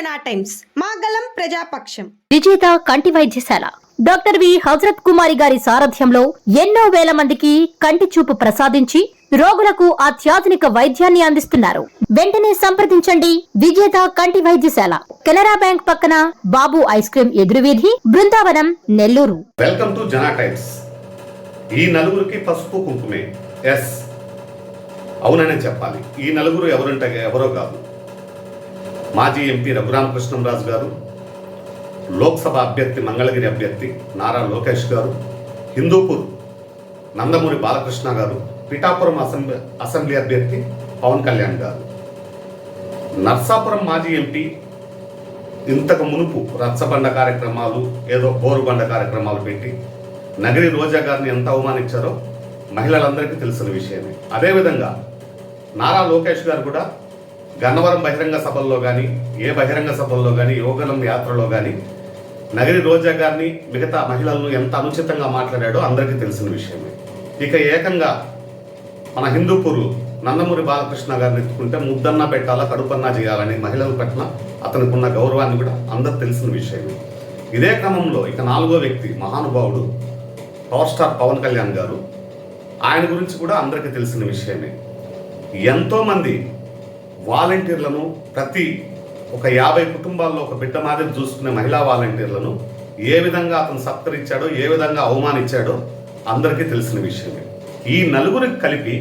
జనా టైమ్స్. మాగలం ప్రజాపక్షం. విజేత కంటి వైద్యశాల. Doctor V. హజరత్ కుమారి గారి సారథ్యంలో ఎన్నో వేల మందికి కంటి చూపు ప్రసాదించి రోగులకు అత్యాధునిక వైద్యాన్ని అందిస్తున్నారు. వెంటనే సంప్రదించండి విజేత కంటి వైద్యశాల. కెనరా బ్యాంక్ పక్కన Babu ice cream ఎదురువీధి Brindavanam Nellore. Welcome to Jana Times. ఈ నలుగురికి పసుపు కుంకుమే. ఎస్. అవుననే చెప్పాలి. ఈ నలుగురు ఎవరంటే ఎవరో కాదు. మాజీ ఎంపీ రఘురామకృష్ణంరాజు గారు లోక్సభ అభ్యర్థి మంగళగిరి అభ్యర్థి నారా లోకేష్ గారు హిందూపూర్ నందమూరి బాలకృష్ణ గారు పిఠాపురం అసెంబ్లీ అసెంబ్లీ అభ్యర్థి పవన్ కళ్యాణ్ గారు. నర్సాపురం మాజీ ఎంపీ ఇంతకు మునుపు రచ్చబండ కార్యక్రమాలు ఏదో బోరుబండ కార్యక్రమాలు పెట్టి నగరి రోజా గారిని ఎంత అవమానించారో మహిళలందరికీ తెలిసిన విషయమే. అదేవిధంగా నారా లోకేష్ గారు కూడా గన్నవరం బహిరంగ సభల్లో కానీ ఏ బహిరంగ సభల్లో కానీ యోగనం యాత్రలో కానీ నగరి రోజా గారిని మిగతా మహిళలను ఎంత అనుచితంగా మాట్లాడాడో అందరికీ తెలిసిన విషయమే. ఇక ఏకంగా మన హిందూపూరు నందమూరి బాలకృష్ణ గారిని ఎత్తుకుంటే ముద్దన్నా పెట్టాలా కడుపన్నా చేయాలని మహిళల పట్ల అతనికి ఉన్న గౌరవాన్ని కూడా అందరు తెలిసిన విషయమే. ఇదే క్రమంలో ఇక నాలుగో వ్యక్తి మహానుభావుడు పవర్ స్టార్ పవన్ కళ్యాణ్ గారు. ఆయన గురించి కూడా అందరికీ తెలిసిన విషయమే. ఎంతోమంది వాలంటీర్లను ప్రతి ఒక యాభై కుటుంబాల్లో ఒక బిడ్డ మాదిరి చూసుకునే మహిళా వాలంటీర్లను ఏ విధంగా అతను సత్కరించాడో ఏ విధంగా అవమానించాడో అందరికీ తెలిసిన విషయమే ఈ నలుగురికి కలిపి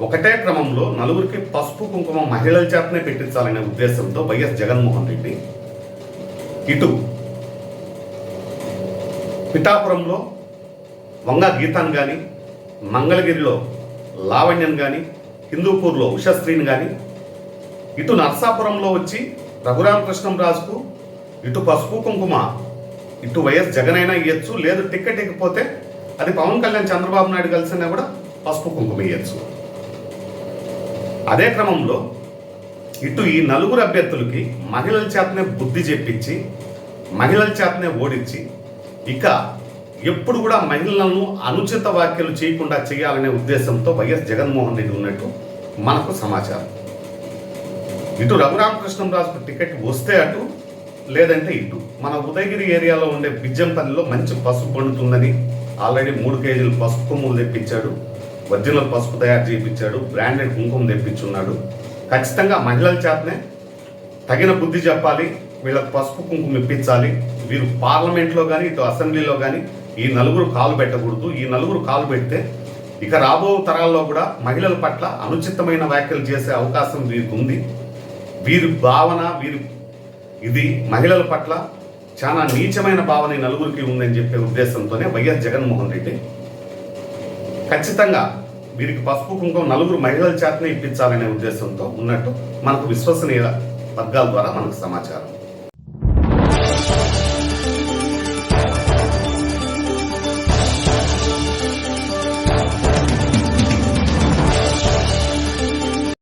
ఒకటే క్రమంలో నలుగురికి పసుపు కుంకుమ మహిళల చేతనే పెట్టించాలనే ఉద్దేశంతో వైఎస్ జగన్మోహన్ రెడ్డి ఇటు పిఠాపురంలో వంగ గీతాన్ కానీ మంగళగిరిలో లావణ్యం కానీ హిందూపూర్లో ఉషశ్రీని కానీ ఇటు నర్సాపురంలో వచ్చి రఘురామకృష్ణంరాజుకు ఇటు పసుపు కుంకుమ ఇటు వైఎస్ జగన్ అయినా ఇవ్వచ్చు లేదు టికెట్ ఎక్కిపోతే అది పవన్ కళ్యాణ్ చంద్రబాబు నాయుడు కలిసినా కూడా పసుపు కుంకుమ ఇవ్వచ్చు అదే క్రమంలో ఇటు ఈ నలుగురు అభ్యర్థులకి మహిళల చేతనే బుద్ధి చెప్పించి మహిళల చేతనే ఓడించి ఇక ఎప్పుడు కూడా మహిళలను అనుచిత వ్యాఖ్యలు చేయకుండా చేయాలనే ఉద్దేశంతో వైఎస్ జగన్మోహన్ రెడ్డి ఉన్నట్టు మనకు సమాచారం. ఇటు రఘురామకృష్ణంరాజుకు టికెట్ వస్తే అటు లేదంటే ఇటు. మన ఉదయగిరి ఏరియాలో ఉండే బిజ్జంపల్లిలో మంచి పసుపు పండుతుందని ఆల్రెడీ మూడు కేజీలు పసుపు కొమ్ములు తెప్పించాడు. ఒరిజినల్ పసుపు తయారు చేయించాడు. బ్రాండెడ్ కుంకుమ తెప్పించున్నాడు. ఖచ్చితంగా మహిళల చేతనే తగిన బుద్ధి చెప్పాలి. వీళ్ళకి పసుపు కుంకుమ ఇప్పించాలి. వీరు పార్లమెంట్లో కానీ ఇటు అసెంబ్లీలో కానీ ఈ నలుగురు కాలు పెట్టకూడదు. ఈ నలుగురు కాలు పెడితే ఇక రాబో తరాల్లో కూడా మహిళల పట్ల అనుచితమైన వ్యాఖ్యలు చేసే అవకాశం వీరికి ఉంది వీరి భావన వీరి ఇది మహిళల పట్ల చాలా నీచమైన భావన ఈ నలుగురికి ఉందని చెప్పే ఉద్దేశంతోనే వైఎస్ జగన్మోహన్ రెడ్డి ఖచ్చితంగా వీరికి పసుపు కుంకుమ నలుగురు మహిళల చేతనే ఇప్పించాలనే ఉద్దేశంతో ఉన్నట్టు మనకు విశ్వసనీయ వర్గాల ద్వారా మనకు సమాచారం.